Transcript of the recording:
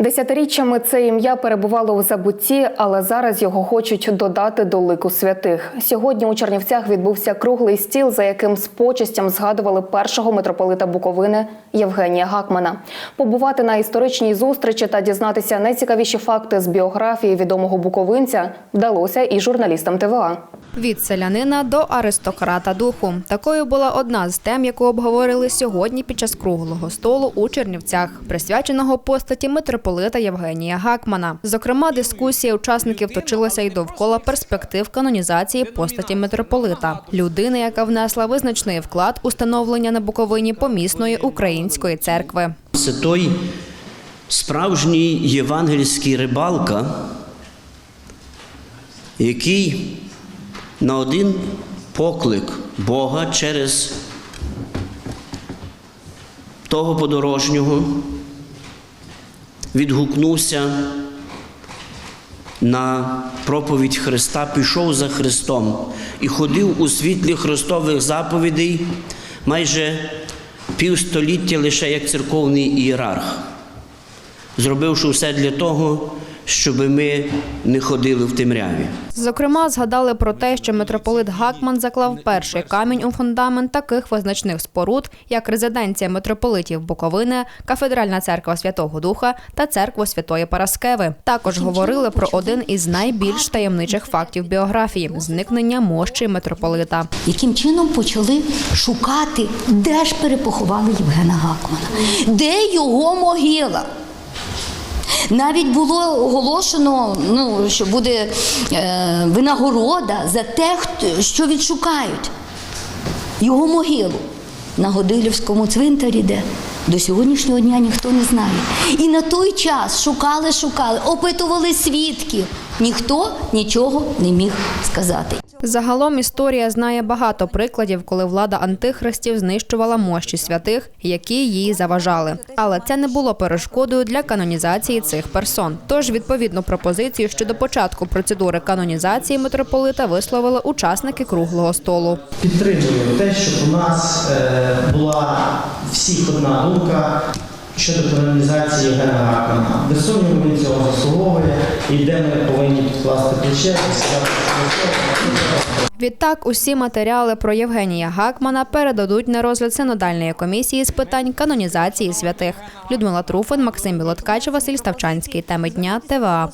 Десятиріччями це ім'я перебувало у забутті, але зараз його хочуть додати до лику святих. Сьогодні у Чернівцях відбувся круглий стіл, за яким з почестям згадували першого митрополита Буковини Євгенія Гакмана. Побувати на історичній зустрічі та дізнатися найцікавіші факти з біографії відомого буковинця вдалося і журналістам ТВА. Від селянина до аристократа духу. Такою була одна з тем, яку обговорили сьогодні під час круглого столу у Чернівцях, присвяченого постаті митрополита Євгенія Гакмана. Зокрема, дискусія учасників точилася й довкола перспектив канонізації постаті митрополита, людини, яка внесла визначний вклад у становлення на Буковині помісної української церкви. Це той справжній євангельський рибалка, який на один поклик Бога через того подорожнього відгукнувся на проповідь Христа, пішов за Христом і ходив у світлі Христових заповідей майже півстоліття лише як церковний ієрарх, зробивши все для того, щоб ми не ходили в темряві. Зокрема, згадали про те, що митрополит Гакман заклав перший камінь у фундамент таких визначних споруд, як резиденція митрополитів Буковини, кафедральна церква Святого Духа та церква Святої Параскеви. Також говорили про один із найбільш таємничих фактів біографії зникнення мощі митрополита. яким чином почали шукати, де ж перепоховали Євгена Гакмана, де його могила. Навіть було оголошено, ну, що буде е, винагорода за те, що відшукають. Його могилу. На Годилівському цвинтарі, де до сьогоднішнього дня ніхто не знає. І на той час шукали, шукали, опитували свідків. Ніхто нічого не міг сказати. Загалом історія знає багато прикладів, коли влада антихристів знищувала мощі святих, які їй заважали. Але це не було перешкодою для канонізації цих персон. Тож відповідну пропозицію щодо початку процедури канонізації митрополита висловили учасники круглого столу. Підтримуємо те, щоб у нас е, була всіх одна думка щодо канонізації Євгена Гакмана. Без сумніву він цього заслуговує і де ми повинні підкласти плече Відтак, усі матеріали про Євгенія Гакмана передадуть на розгляд синодальної комісії з питань канонізації святих. Людмила Труфин, Максим Білоткач, Василь Ставчанський. Теми дня ТВА.